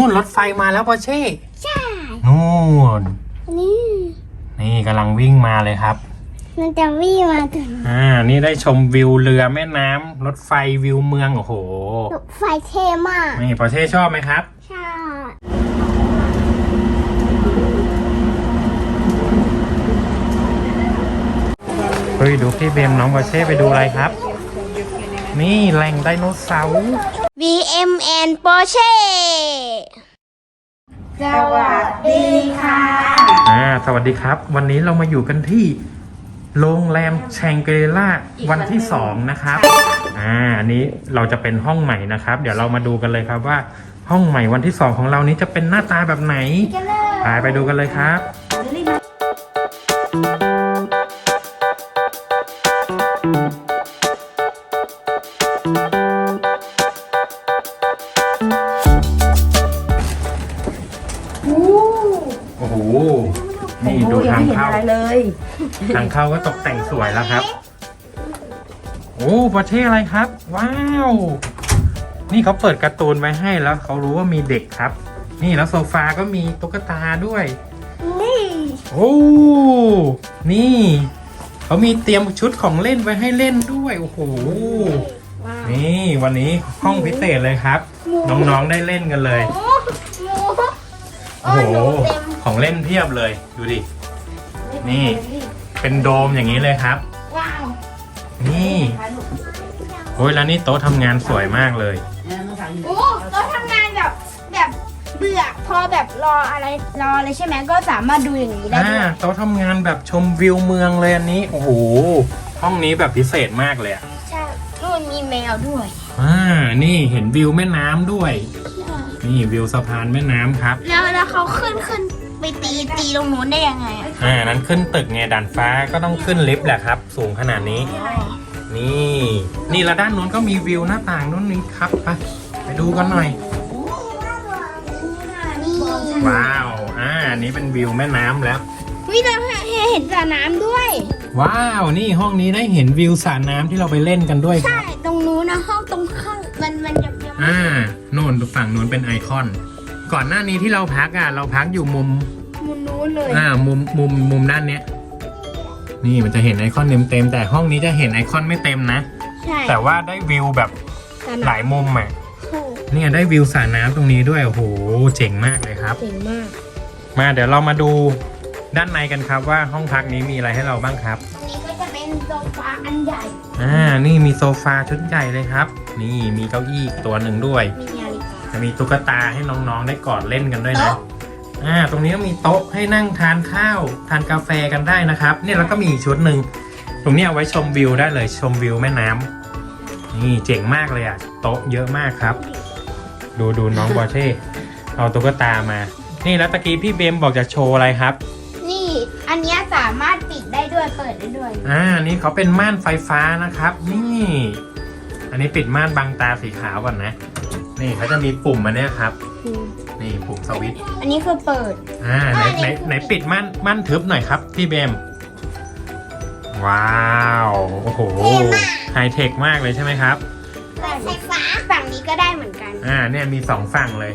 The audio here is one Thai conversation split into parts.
นู่นรถไฟมาแล้วปอเช่ใช่นู่นนี่นี่กำลังวิ่งมาเลยครับ มันจะวิ่งมาถึงอ่า นี่ได้ชมวิวเรือแม่น้ำรถไฟวิวเมือง โอ้โห รถไฟเท่มาก นี่ปอเช่ชอบไหมครับใช่เฮ้ยดูพี่เบมน้องปอเช่ไปดูอะไรครับ นี่แหล่งไดโนเสาร์ VMN Porsche สวัสดีค่ะ อ่าสวัสดีครับ วันนี้เรามาอยู่กันที่โรงแรมแชงเกรล่าวันที่สองนะครับ อ่าอันนี้เราจะเป็นห้องใหม่นะครับ เดี๋ยวเรามาดูกันเลยครับว่าห้องใหม่วันที่สองของเรานี้จะเป็นหน้าตาแบบไหนกันเลยไปไปดูกันเลยครับ นี่ดูทางเข้าอะไรเลยทางเข้าก็ตกแต่งสวยแล้วครับ โอ้ประเทศอะไรครับ ว้าว นี่เขาเปิดการ์ตูนไว้ให้แล้วเขารู้ว่ามีเด็กครับ นี่แล้วโซฟาก็มีตุ๊กตาด้วย นี่ โอ้ นี่เขามีเตรียมชุดของเล่นไว้ให้เล่นด้วย โอ้โห นี่วันนี้ห้องพิเศษเลยครับ น้องๆได้เล่นกันเลยหมูหมูโอ้โห ของเล่นเพียบเลย ดูดิ นี่ เป็นโดมอย่างนี้เลยครับ ว้าว นี่โอ้ยแล้วนี่โต๊ะทำงานสวยมากเลย โอ้เราทำงานแบบแบบเบื่อพอแบบรออะไรรออะไรใช่ไหมก็สามารถดูอย่างนี้ได้อ่าด้วยโต๊ะทำงานแบบชมวิวเมืองเลยอันนี้ โอ้โห ห้องนี้แบบพิเศษมากเลยอะใช่นู่นมีแมวด้วย อ่า นี่เห็นวิวแม่น้ำด้วย นี่วิวสะพานแม่น้ำครับ แล้วแล้วเขาขึ้นขึ้น ไปตีตีตรงนู้นได้ยังไงอะอ่านั้นขึ้นตึกไงด่านฟ้าก็ต้องขึ้นลิฟต์แหละครับ สูงขนาดนี้ นี่ นี่แล้วด้านนู้นก็มีวิวหน้าต่างนู้นนี่ครับไปไปดูกันหน่อยนี่ว้าว อ่าอันนี้เป็นวิวแม่น้ำแล้ว วิเราเห็นสระน้ำด้วย ว้าว นี่ห้องนี้ได้เห็นวิวสระน้ำที่เราไปเล่นกันด้วยคใช่ รับ ตรงนู้นนะห้องตรงข้างมันมันจะยังไม่อ่าโน่นฝั่งนู้นเป็นไอคอน ก่อนหน้านี้ที่เราพักอะ เราพักอยู่มุมมุม นู้นเลยอ่ามุมมุมมุมด้านเนี้ย นี่มันจะเห็นไอคอนเต็มเต็มๆแต่ห้องนี้จะเห็นไอคอนไม่เต็มนะ ใช่แต่ว่าได้วิวแบบสระหน้ลายมุมอะำถูกเนี่ยได้วิวสระน้ำตรงนี้ด้วยโอ้โหเจ๋งมากเลยครับ เจ๋งมาก มาเดี๋ยวเรามาดูด้านในกันครับว่าห้องพักนี้มีอะไรให้เราบ้างครับ อันนี้ก็จะเป็นโซฟาอันใหญ่ อ่า นี่มีโซฟาชุดใหญ่เลยครับ นี่มีเก้าอี้อีกตัวหนึ่งด้วย มีนาฬิกาจะมีตุ๊กตาให้น้องๆได้กอดเล่นกันด้วยนะ อ่าตรงนี้ก็มีโต๊ะให้นั่งทานข้าวทานกาแฟกันได้นะครับ เนี่ยแล้วก็มีอีกชุดหนึ่งตรงนี้เอาไว้ชมวิวได้เลยชมวิวแม่น้ำนี่เจ๋งมากเลยอะโต๊ะเยอะมากครับ ดูดูน้องบอเช่เอาตุ๊กตามา นี่แล้วตะกี้พี่เบมบอกจะโชว์อะไรครับ นี่อันเนี้ยสามารถปิดได้ด้วยเปิดได้ด้วยอ่านี่เขาเป็นม่านไฟฟ้านะครับ นี่ อันนี้ปิดม่านบังตาสีขาวก่อนนะ นี่เขาจะมีปุ่มอันเนี้ยครับนี่ปุ่ม สวิตช์อันนี้คือเปิด อ่าไหนไหนไหนปิดม่านม่านทึบหน่อยครับพี่เบม ว้าวโอ้โหเท่มากไฮเทคมากเลยใช่ไหมครับ เปิดไฟฟ้าฝั่งนี้ก็ได้เหมือนกัน อ่าเนี่ยมีสองฝั่งเลย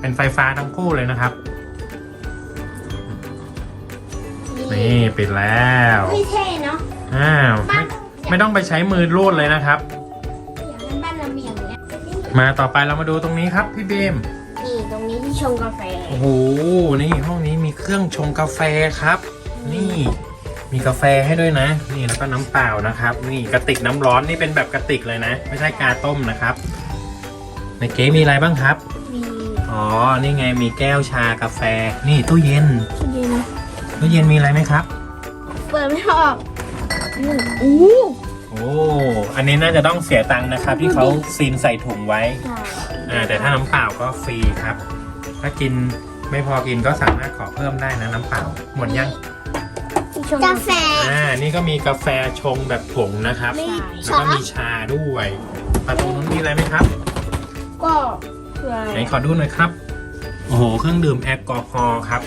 เป็นไฟฟ้าทั้งคู่เลยนะครับ นี่ปิดแล้วพี่เท่เนาะอ้าวไม่ไม่ต้องไปใช้มือรูดเลยนะครับอย่างนั้นบ้านเรามีอย่างเนี้ยมาต่อไปเรามาดูตรงนี้ครับพี่เบมนี่ตร งนี้ที่ชงกาแฟ โอ้โห นี่ห้องนี้มีเครื่องชงกาแฟครับ นี่มีกาแฟให้ด้วยนะ นี่แล้วก็น้ำเปล่านะครับ นี่กระติกน้ำร้อนนี่เป็นแบบกระติกเลยนะ ไม่ใช่กาต้มนะครับ ในเก๊มีอะไรบ้างครับ มีอ๋อ นี่ไงมีแก้วชากาแฟ นี่ตู้เย็นตู้เย็นตู้เย็นมีอะไรไหมครับ เปิดไม่ออกอู้ โอ้ อันนี้น่าจะต้องเสียตังค์นะครับ ที่เขาซีนใส่ถุงไว้ใช่อ่า แต่ถ้าน้ำเปล่าก็ฟรีครับ ถ้ากินไม่พอกินก็สามารถขอเพิ่มได้นะน้ำเปล่า หมดยังกาแฟ อ่า นี่ก็มีกาแฟชงแบบผงนะครับ มีแล้วก็มีชาด้วยประตูนู้นมีอะไรไหมครับ ก็คืออะไรไหนขอดูหน่อยครับ โอ้โห เครื่องดื่มแอลกอฮอล์ครับ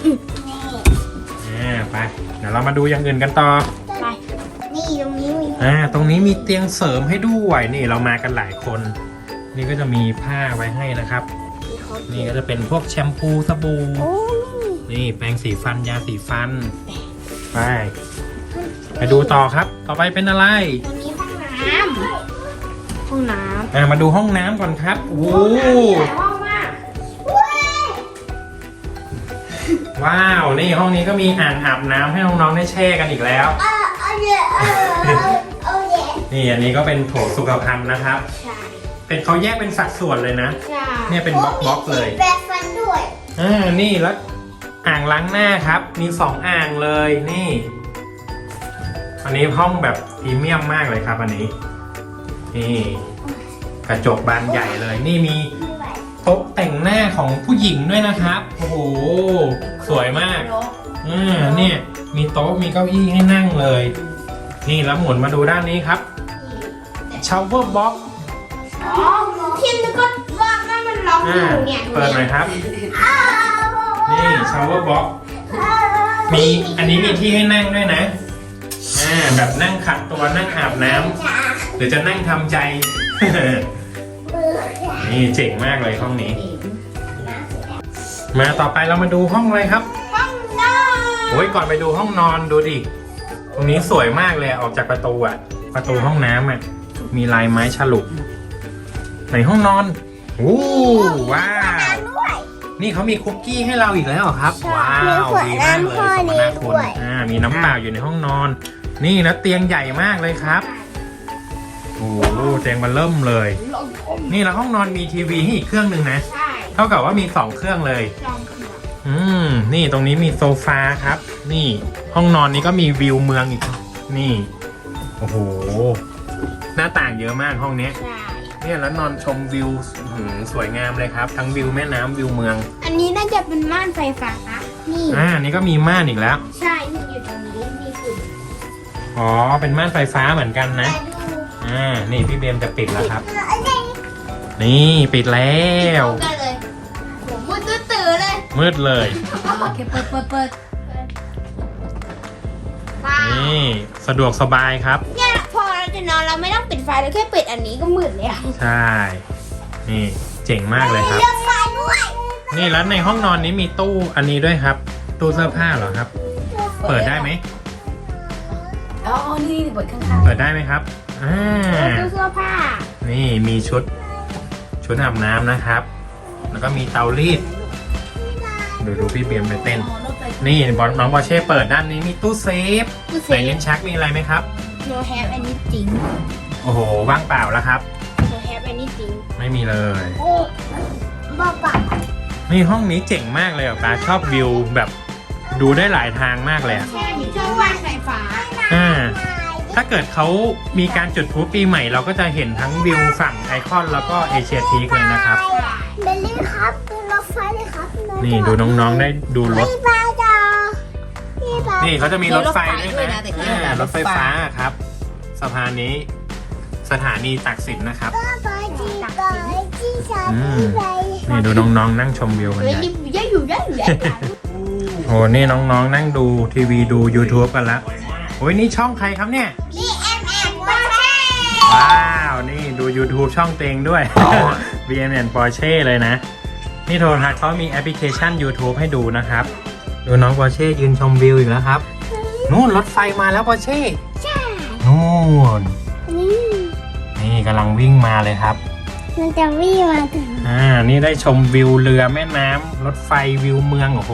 อ่า ไป เดี๋ยวเรามาดูอย่างอื่นกันต่อ ไปนี่ตรงนี้มีอ่า ตรงนี้มีเตียงเสริมให้ด้วย นี่เรามากันหลายคน นี่ก็จะมีผ้าไว้ให้นะครับเขา นี่ก็จะเป็นพวกแชมพูสบู่โอ้นี่แปรงสีฟันยาสีฟัน ไป ไปดูต่อครับ ต่อไปเป็นอะไรตรงนี้ห้องน้ำห้องน้อ่ามาดูห้องน้ำก่อนครับโอ้ำโหหลายห้องมากว้าว นี่ห้องนี้ก็มีอ่างอาบน้ำให้น้องๆได้แช่กันอีกแล้วเออเอาเยอะเออเอาเยอะนี่อันนี้ก็เป็นโถสุขภัณฑ์นะครับใช่ เป็นเขาแยกเป็นสัดส่วนเลยนะ ใช่เนี่ยเป็นบล็อกบล็อกๆเลยแปรงฟันด้วยอ่านี่แล้วอ่างล้างหน้าครับ มีสองอ่างเลยนี่ อันนี้ห้องแบบพรีเมียมมากเลยครับ อันนี้ นี่ กระจกบานใหญ่เลย นี่มีโต๊ะแต่งหน้าของผู้หญิงด้วยนะครับ โอ้โหสวยมาก อ่าเนี่ยมีโต๊ะมีเก้าอี้ให้นั่งเลย นี่แล้วหมุนมาดูด้านนี้ครับชาวเวอร์บ็อก อ๋อพิมพ์ก็ว่าว่ามันล็อกออ่ายู่เนี่ยเปิดหน่อยครับอ้าวนี่ชาวเวอร์บ็อกมีอันนี้มีที่ให้นั่งด้วยนะอ่าแบบนั่งขัดตัวนั่งอาบน้ำหรือจะนั่งทำใจนี่เจ๋งมากเลยห้องนี้ มาต่อไปเรามาดูห้องอะไรครับ ห้องนอนโอ้ยก่อนไปดูห้องนอนดูดิ ตรงนี้สวยมากเลยออกจากประตูอะประตูห้องน้ำอะมีลายไม้ฉลุ ในห้องนอนโอ้ว้าวด้วยนี่เขามีคุกกี้ให้เราอีกแล้วเหรอครับใช่ว้าวมีขวดดีมากเลยน้ำข้อสมนี้นาคุณด้วยอ่ามีน้ำเปล่าอยู่ในห้องนอน นี่แล้วเตียงใหญ่มากเลยครับโอ้โหเตียงมันเริ่มเลยลองอมนี่แล้วห้องนอนมีทีวีให้อีกเครื่องหนึ่งนะใช่เท่ากับว่ามีสองเครื่องเลยลองเผือกอืมนี่ตรงนี้มีโซฟาครับ นี่ห้องนอนนี้ก็มีวิวเมืองอีก นี่ โอ้โห หน้าต่างเยอะมากห้องเนี้ยใช่ เนี่ยแล้วนอนชมวิวอื้อหือสวยงามเลยครับ ทั้งวิวแม่น้ำวิวเมือง อันนี้น่าจะเป็นม่านไฟฟ้านี่ อ่านี่ก็มีม่านอีกแล้ว ใช่นี่อยู่ตรงนี้นี่คืออ๋อ เป็นม่านไฟฟ้าเหมือนกันนะ แต่ดูอ่า นี่พี่เบมจะปิดแล้วครับ อันนี้นี่ปิดแล้วตรงกันเลยผมมืดตื้อๆเลยมืดเลย โอเคเปิดเปิดเปิดว้าวนี่ สะดวกสบายครับ เนี่ยพอ เราจะนอนเราไม่ต้องปิดไฟเราแค่ปิดอันนี้ก็มืดแล้วใช่ นี่เจ๋งมากเลยครับ เลือกไฟด้วยนี่แล้วในห้องนอนนี้มีตู้อันนี้ด้วยครับ ตู้เสื้อผ้าเหรอครับ เปิดได้ไหม อ๋อนี่เปิดข้างเปิดได้ไหมครับ อ่า ตู้เสื้อผ้านี่มีชุด ชุดอาบน้ำนะครับ แล้วก็มีเตารีดดูดูพี่เบียมไปเต้นๆอ๋อรถไฟ นี่บอลน้องบอเช่เปิดด้านนี้มีตู้เซฟตู้เซไหนฟ ลิ้นชักมีอะไรไหมครับ no have anything โอ้โห ว่างเปล่าแล้วครับ no have anything ไม่มีเลย โอ้บ้าบ้านี่ห้องนี้เจ๋งมากเลยอะตาชอบวิวแบบดูได้หลายทางมากเลยอะแค่นี้เครื่องว่างไฟฟ้าอ่า ถ้าเกิดเขามีการจุดพลุปีใหม่เราก็จะเห็นทั้งวิวฝั่งไอคอนแล้วก็เอเชียทีกเลยนะครับ เบลลี่ครับดูรถไฟเลยครับนี่ดูน้องๆได้ดูรถพี่บาจอพี่บา นี่เขาจะมีรถไฟด้วยนะอ่ารถไฟฟ้าครับสะพานนี้สถานีตักสินนะครับบาจีบาจีชาอืมนี่ดูน้องๆ นั่งชมวิวกันเฮ้ยใหญ่ดิบยังอยู่ยังอยู่ยังโอ้นี่น้องๆ นั่งดูทีวีดู YouTube กันละโอ้ยนี่ช่องใครครับเนี่ยนี่แอมแอมบาเช่ว้าว นี่ดู YouTube ช่องเตงด้วย BMN Porsche เลยนะ นี่โทรทัศน์เขามีแอปพลิเคชัน YouTube ให้ดูนะครับ ดูน้อง Porsche ยืนชมวิวอีกแล้วครับนู่นรถไฟมาแล้ว Porsche ใช่นู่นนี่นี่กำลังวิ่งมาเลยครับ มันจะวิ่งมาถึงอ่า นี่ได้ชมวิวเรือแม่น้ำรถไฟวิวเมืองโอ้โห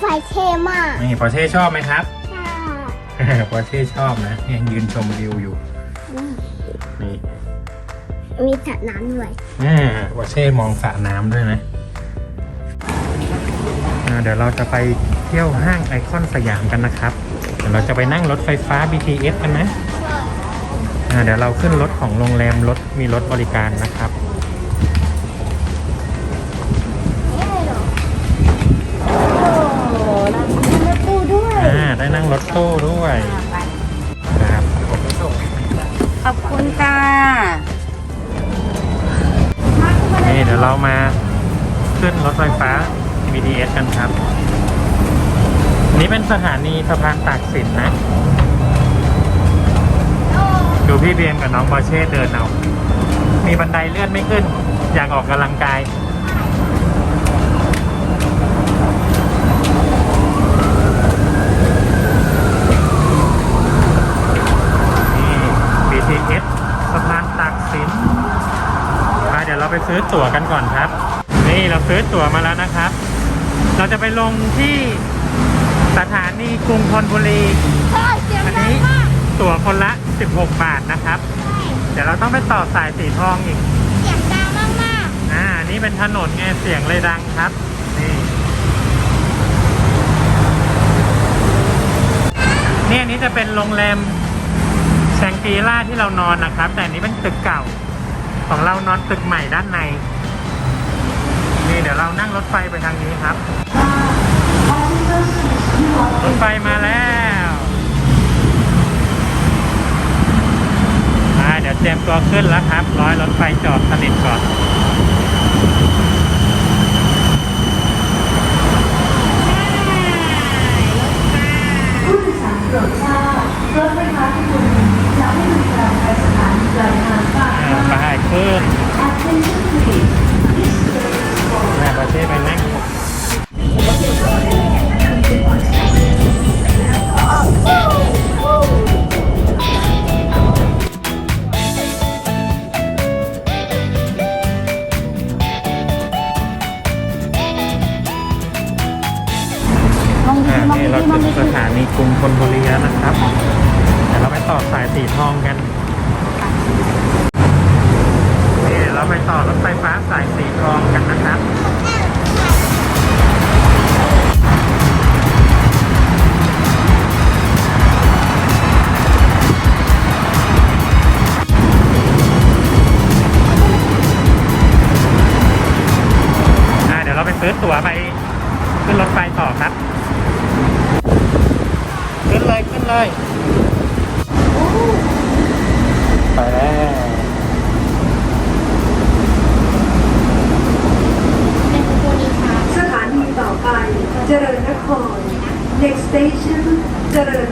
ไฟเท่มากนี่ Porsche ชอบไหมครับใช่ Porsche ชอบนะเนี่ยยืนชมวิวอยู่นี่มีสระน้ำด้วยอ่าวอเช่มองสระน้ำด้วยนะอ่า เดี๋ยวเราจะไปเที่ยวห้างไอคอนสยามกันนะครับ เดี๋ยวเราจะไปนั่งรถไฟฟ้า BTS กันนะอ่าเดี๋ยวเราขึ้นรถของโรงแรมรถมีรถบริการนะครับรถตู้ด้วยอ่าได้นั่งรถตู้ด้วยนะครับขอบคุณค่ะนี่เดี๋ยวเรามาขึ้นรถไฟฟ้า BTS กันครับ นี่เป็นสถานีสะพานตากสินนะ ดูพี่เบียมกับน้องบอเช่เดินเอา มีบันไดเลื่อนไม่ขึ้น อยากออกกำลังกายไปซื้อตั๋วกันก่อนครับ นี่เราซื้อตั๋วมาแล้วนะครับ เราจะไปลงที่สถานีกรุงธนบุรีเฮ้ยเสียงอันดังนี้มากตั๋วคนละ 16 บาทนะครับเดี๋ยวเราต้องไปต่อสายสีทองอีก เสียงดังมากมากอ่า นี่เป็นถนนไงเสียงเลยดังครับ นี่นี่อันนี้จะเป็นโรงแรมแชงกรีล่าที่เรานอนนะครับ แต่อันนี้เป็นตึกเก่า ของเรานอนตึกใหม่ด้านใน นี่เดี๋ยวเรานั่งรถไฟไปทางนี้ครับ รถไฟมาแล้วมาเดี๋ยวเตรียมตัวขึ้นแล้วครับ ร้อยรถไฟจอดสนิทก่อน อ่านี่เราองถึงสถานีกรุงธนบุรีแล้วนะครับเดี๋ยวเราไปต่อสายสีทองกันนี่เราไปต่อรถไฟฟ้าสายสีทองกันนะครับอ่าเดี๋ยวเราไปซื้อตั๋วไปขึ้นรถไฟต่อครับ เลยไปแล้วสถานีต่อไป เจริญนคร Next station เจริญ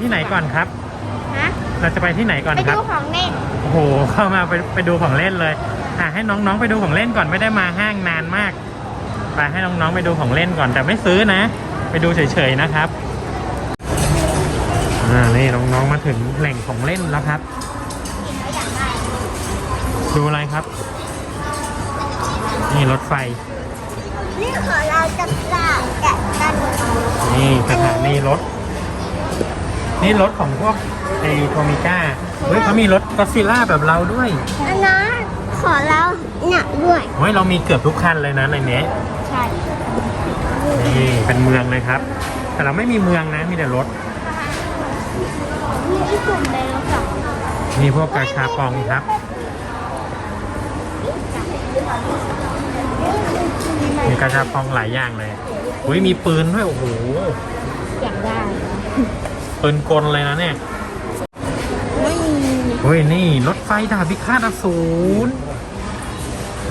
ที่ไหนก่อนครับ ฮะ เราจะไปที่ไหนก่อนไปครับ ดูของเล่น โอ้โห เข้ามาไปไปดูของเล่นเลยอะให้น้องๆไปดูของเล่นก่อนไม่ได้มาห้างนานมาก ไปให้น้องๆไปดูของเล่นก่อนแต่ไม่ซื้อนะ ไปดูเฉยๆนะครับ อ่า นี่น้องๆมาถึงแหล่งของเล่นแล้วครับ ดูอะไรครับ นี่รถไฟ นี่ของเราจะกลับแกะกันนี่สถานีรถ นี่รถของพวกไอโทมิก้าเฮ้ยเขามีรถก็ซิล่าแบบเราด้วยอันนั้นขอเราเนี่ยด้วยเฮ้ยเรามีเกือบทุกคันเลยนะในนี้ใช่นี่เป็นเมืองเลยครับ แต่เราไม่มีเมืองนะมีแต่รถมีที่กลุ่มไดโนเสาร์มีพวกกาชาปองครับมีกาชาปองหลายอย่างเลยอุ้ยมีปืนด้วยโอ้โหอยากได้ ปืนกลเลยนะเนี่ยไม่มีเฮ้ยนี่รถไฟดาบพิฆาตอสูร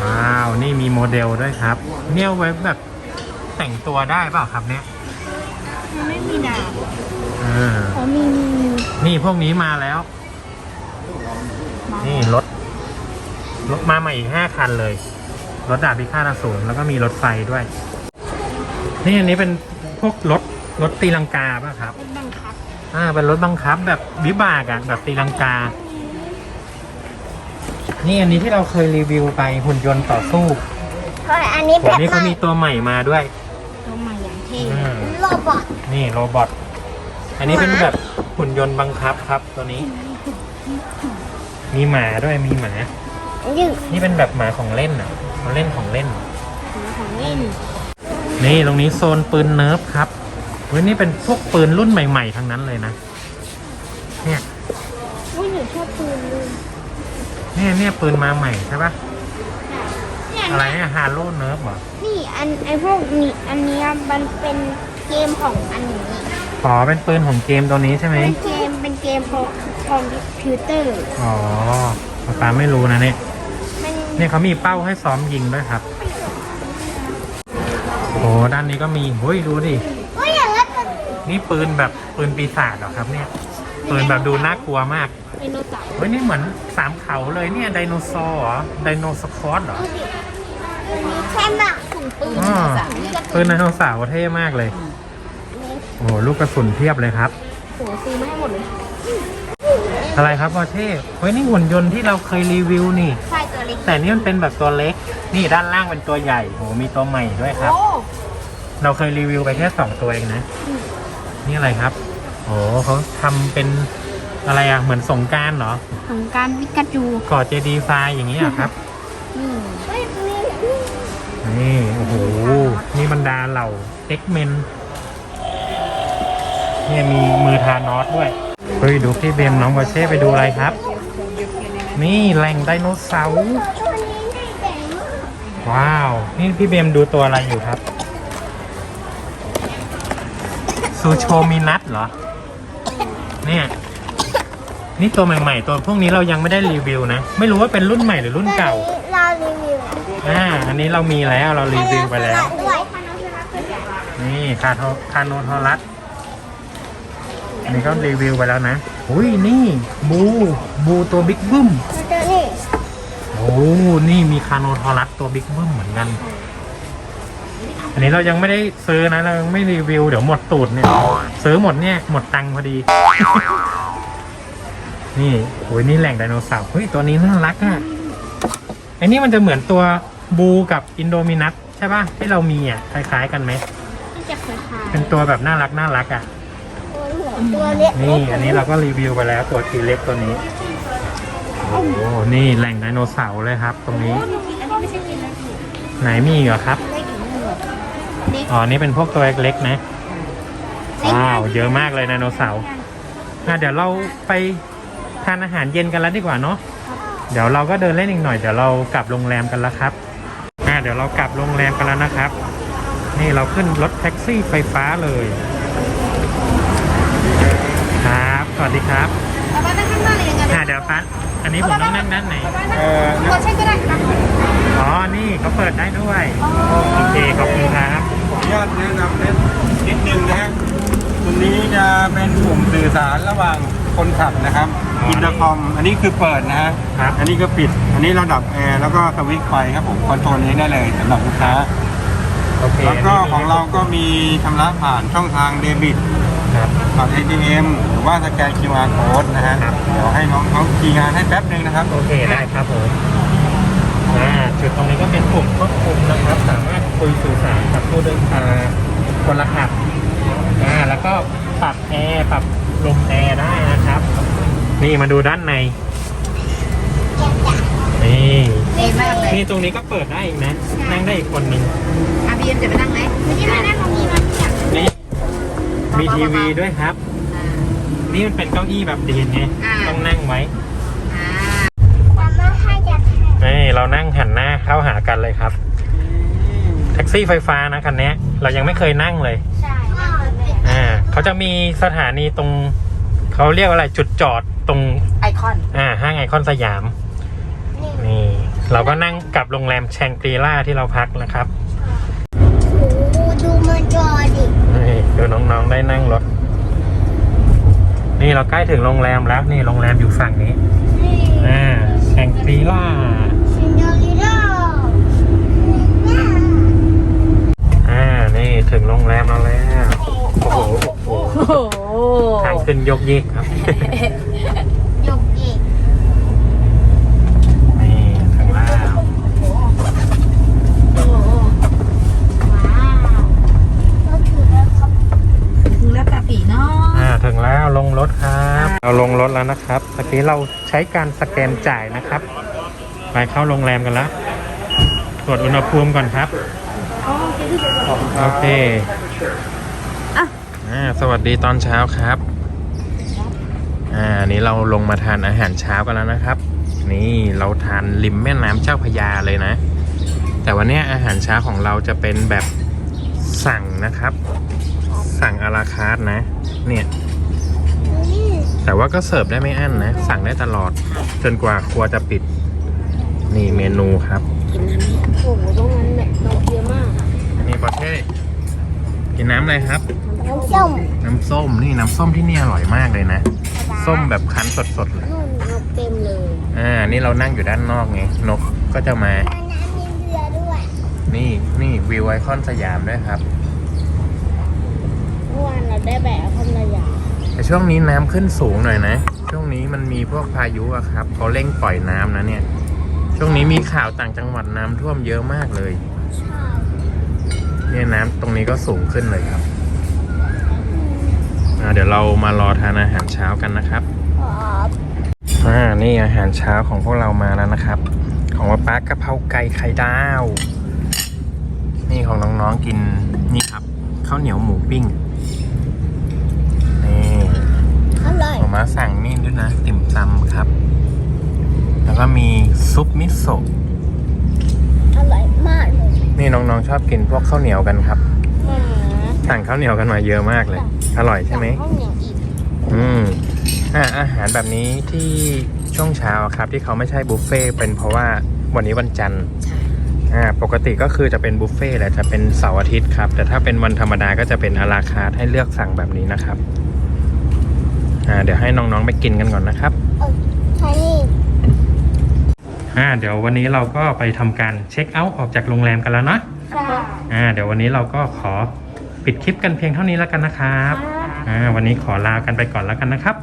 ว้าว นี่มีโมเดลด้วยครับ เนี่ยเอาไว้แบบแต่งตัวได้เปล่าครับเนี่ยมันไม่มีดาบอ่าเขามีนี่พวกนี้มาแล้ว นี่รถรถมาใหม่อีกห้าคันเลย รถดาบพิฆาตอสูรแล้วก็มีรถไฟด้วย นี่อันนี้เป็นพวกรถรถตีลังกาป่ะครับเป็นบังคับ อ่าเป็นรถบังคับแบบวิบากอะแบบตีลังกา นี่อันนี้ที่เราเคยรีวิวไปหุ่นยนต์ต่อสู้เพราะอันนี้วัแบนบนี้ใหเขาม่มีตัวใหม่มาด้วยตัวใหม่อย่างเท่อืมโรบอทนี่โรบอทอันนี้เป็นแบบหุ่นยนต์บังคับครับตัวนี้ มีหมาด้วยมีหมา ยืดนี่เป็นแบบหมาของเล่นอะของเล่นของเล่น ของเล่น นี่ตรงนี้โซนปืนเนิร์ฟครับ เฮ้ยนี่เป็นพวกปืนรุ่นใหม่ ๆ ทั้งนั้นเลยนะ เนี่ยอุ้ยหนูชอบปืนเลยเนี่ยเนี่ยปืนมาใหม่ใช่ปะเนี่ยอะไรเนี่ยฮาโลเนิร์ฟเหรอ นี่อันไอพวกนี้อันเนี้ยมันเป็นเกมของอันนี้อ๋อเป็นปืนของเกมตัวนี้ใช่ไหมเป็นเกมเป็นเกมของคอมพิวเตอร์ อ๋อป๊าป๊าไม่รู้นะเนี่ยมันเนี่ยเขามีเป้าให้ซ้อมยิงด้วยครับ โอ้ด้านนี้ก็มีเฮ้ยดูดิ ก็อย่างนั้นเป็ นนี่ปืนแบบปืนปีศาจเหรอครับเนี่ย ปืนแบบดูน่ากลัวมากไดโนเสาร์เฮ้ยนี่เหมือนสามเขาเลยเนี่ยไดโนเสาร์เหรอไดโนสควอตเหรอใช่ไหมถุงปืนอ๋อปืนไดโนเสาร์เท่มากเลยโอ้โหลูกกระสุนเพียบเลยครับโหซื้อมาให้หมดเลยอะไรครับพอเท่เฮ้ยนี่หุ่นยนต์ที่เราเคยรีวิวนี่ ใช่ตัวเล็กแต่นี่มันเป็นแบบตัวเล็ก นี่ด้านล่างเป็นตัวใหญ่โอ้โหมีตัวใหม่ด้วยครับ โอ้เราเคยรีวิวไปแค่สองตัวเองนะ นี่อะไรครับโอ้เขาทำเป็นอะไรอะ เหมือนสงกรารเหรอของการวิกาจูก่อเจดีย์ทรายอย่างนี้อะครับ นี่เฮ้ยมีนี่ โอ้โห นี่บรรดาเหล่าเอ็กเมนเนี่ยมีมือทานอสด้วย เฮ้ย ดูพี่เบมน้องบอเช่ไปดูอะไรครับ นี่แหล่งไดโนเสาร์ตัวนี้ได้แก่มากว้าว นี่พี่เบมดูตัวอะไรอยู่ครับ ซูโชมินัสเหรอ เนี่ย นี่ตัวใหม่ๆ ตัวพวกนี้เรายังไม่ได้รีวิวนะ ไม่รู้ว่าเป็นรุ่นใหม่หรือรุ่นเก่า เรารีวิวอ่า อันนี้เรามีแล้วเรารีวิวไปแล้วด้วยคาโนเซราตัวใหญ่นี่คาโทคาโนทอรัสอันนี้ก็รีวิวไปแล้วนะอุ้ยนี่บูบูตัวบิ๊กบึ้มตัวนี้โอ้ นี่มีคาโนทอรัสตัวบิ๊กบึ้มเหมือนกัน อันนี้เรายังไม่ได้ซื้อนะเรายังไม่รีวิวเดี๋ยวหมดตูดเนี่ย ซื้อหมดเนี่ยหมดตังค์พอดี นี่โอ้ยนี่แหล่งไดโนเสาร์เฮ้ยตัวนี้น่ารักอะไอ้นี่มันจะเหมือนตัวบูกับอินโดมินัสใช่ป่ะที่เรามีอะคล้ายๆกันไหมที่จะคล้ายเป็นตัวแบบน่ารักน่ารักอะๆตัวหัวตัวเล็กนี่อันนี้เราก็รีวิวไปแล้วตัวทีเล็กตัวนี้โอ้โหนี่แหล่งไดโนเสาร์เลยครับ ตรงนี้ อันนี้ไม่ใช่กินแล้วถูกไหนมีอีกเหรอครับเล็กอีกหนึ่ง เล็กอ๋อนี่เป็นพวกตัวเล็กๆนะเล็กว้าว เยอะมากเลยไดโนเสาร์อะเดี๋ยวเราไปทานอาหารเย็นกันแล้วดีกว่าเนาะ เดี๋ยวเราก็เดินเล่นอีกหน่อย เดี๋ยวเรากลับโรงแรมกันแล้วครับ อะเดี๋ยวเรากลับโรงแรมกันแล้วนะครับ นี่เราขึ้นรถแท็กซี่ไฟฟ้าเลย ครับ สวัสดีครับ เอาไปนั่งข้างหน้าเลยยังไงอะเดี๋ยวปั๊อันนี้ผมต้องนั่งด้านไหน เออตัวเช่นก็ได้ครับ อ๋อ นี่เขาเปิดได้ด้วย โอเค ขอบคุณครับขออนุญาตแนะนำนิดนิดนึงนะฮะตัวนี้จะเป็นปุ่มสื่อสารระหว่างคนขับนะครับอ๋ออิอินเตอร์คอม อันนี้คือเปิดนะฮะครับอันนี้ก็ปิด อันนี้ระดับแอร์แล้วก็สวิตช์ไฟครับผมคอนโทรลเองได้เลยสำหรับลูกค้าโอเคแล้วก็นนี้ของเราก็มีชำระผ่านช่องทางเดบิตครับผ่าน ATM หรือว่าสแกน QR code นะฮะครับเดี๋ยวให้น้องเขาคีย์งานให้แป๊บนึงนะครับ โอเค ได้ครับผมอ่า จุดตรงนี้ก็เป็นปุ่มควบคุมนะครับ สามารถคุยสื่อสารกับผู้โดยสารคนละขับอ่าแล้วก็ปรับแอร์ปรับลมแอร์ได้นะครับ นี่มาดูด้านในนี่ดีมากเลยนี่ตรงนี้ก็เปิดได้อีกนะ นั่งได้อีกคนหนึ่งอาบีเอ็มจะไปนั่งไหมไม่ใช่มานั่งตรงนี้มันอยากนี่มีทีวีด้วยครับอ่านี่มันเป็นเก้าอี้แบบดีนไงอ่าต้องนั่งไว้ อ่า ทำมาให้จะ นี่เรานั่งหันหน้าเข้าหากันเลยครับ แท็กซี่ไฟฟ้านะคันนี้เรายังไม่เคยนั่งเลย ใช่นั่งเลยอ่าเขาจะมีสถานีตรงเขาเรียกว่าอะไรจุดจอดตรงไอคอน อ่าห้างไอคอนสยาม นี่นี่เราก็นั่งกลับโรงแรมแชงกรีล่าที่เราพักนะครับโอ้โหดูมันจอดินี่ดูน้องๆได้นั่งรถ นี่เราใกล้ถึงโรงแรมแล้ว นี่โรงแรมอยู่ฝั่งนี้นี่อ่า แชงกรีล่าซินเดอเรลล่า อ่า นี่ถึงโรงแรมเราแล้ว โอ้โหโอ้โหโหทางขึ้นยกเยกครับ ยกเยก นี่ถึงแล้ว โอ้โหว้าวก็ถือแล้วครับ ถึงแล้วตาปีเนาะ อ่าถึงแล้วลงรถครับ เราลงรถแล้วนะครับเมื่อกี้เราใช้การสแกนจ่ายนะครับ ไปเข้าโรงแรมกันแล้วตรวจอุณหภูมิก่อนครับ โอเคอ่าสวัสดีตอนเช้าครับ อ่าอันนี้เราลงมาทานอาหารเช้ากันแล้วนะครับ นี่เราทานริมแม่น้ำเจ้าพระยาเลยนะ แต่วันเนี้ยอาหารเช้าของเราจะเป็นแบบสั่งนะครับ สั่งอาราคาร์ทนะ เนี่ย แต่ว่าก็เสิร์ฟได้ไม่อั้นนะ สั่งได้ตลอด จนกว่าครัวจะปิด นี่เมนูครับโอ้โหตรงนั้นแบบโตเยอะมากนี่ประเทศกินน้ำอะไรครับ น้ำส้มน้ำส้มนี่น้ำส้มที่นี่อร่อยมากเลยนะ ส้มแบบคั้นสดๆเลยนู่นนกเต็มเลยอ่านี่เรานั่งอยู่ด้านนอกไงนกก็จะมาน้ำมีเรือด้วยนี่นี่วิวไอคอนสยามด้วยครับเมื่อวานเราได้แบบพันระยา แต่ช่วงนี้น้ำขึ้นสูงหน่อยนะ ช่วงนี้มันมีพวกพายุอะครับเขาเร่งปล่อยน้ำนะเนี่ย ช่วงนี้มีข่าวต่างจังหวัดน้ำท่วมเยอะมากเลยเนี่ยน้ำตรงนี้ก็สูงขึ้นเลยครับเดี๋ยวเรามารอทานอาหารเช้ากันนะครับครับอ่านี่อาหารเช้าของพวกเรามาแล้วนะครับ ของว่าป้ากะเพราไก่ไข่ดาว นี่ของน้องๆกินนี่ครับข้าวเหนียวหมูปิ้ง มมาสั่งนี่ด้วยนะ ติ่มซำครับ แล้วก็มีซุปมิโซะอร่อยมากเลยนี่น้องๆชอบกินพวกข้าวเหนียวกันครับหมาสั่งข้าวเหนียวกันมาเยอะมากเลย อร่อยใช่ไหมข้าวเหนียวอีกอืมอ่าอาหารแบบนี้ที่ช่วงเช้าครับ ที่เขาไม่ใช่บุฟเฟ่ต์เป็นเพราะว่าวันนี้วันจันทร์อ่าปกติก็คือจะเป็นบุฟเฟ่ต์แหละจะเป็นเสาร์อาทิตย์ครับ แต่ถ้าเป็นวันธรรมดาก็จะเป็นอาราคาร์ทให้เลือกสั่งแบบนี้นะครับ อ่าเดี๋ยวให้น้องๆไปกินกันก่อนนะครับใช่นี่อ่าเดี๋ยววันนี้เราก็ไปทำการเช็คเอาท์ออกจากโรงแรมกันแล้วเนาะค่ะอ่าเดี๋ยววันนี้เราก็ขอปิดคลิปกันเพียงเท่านี้แล้วกันนะครับ อ่าวันนี้ขอลากันไปก่อนแล้วกันนะครับ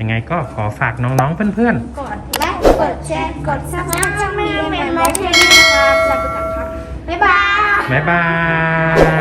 ยังไงก็ขอฝากน้องๆเพื่อนๆกดไลค์กดแชร์กดซับสไครต์ช่องแม่เป็นมาเทนนะครับลาไปก่อนครับบ๊ายบายบ๊ายบาย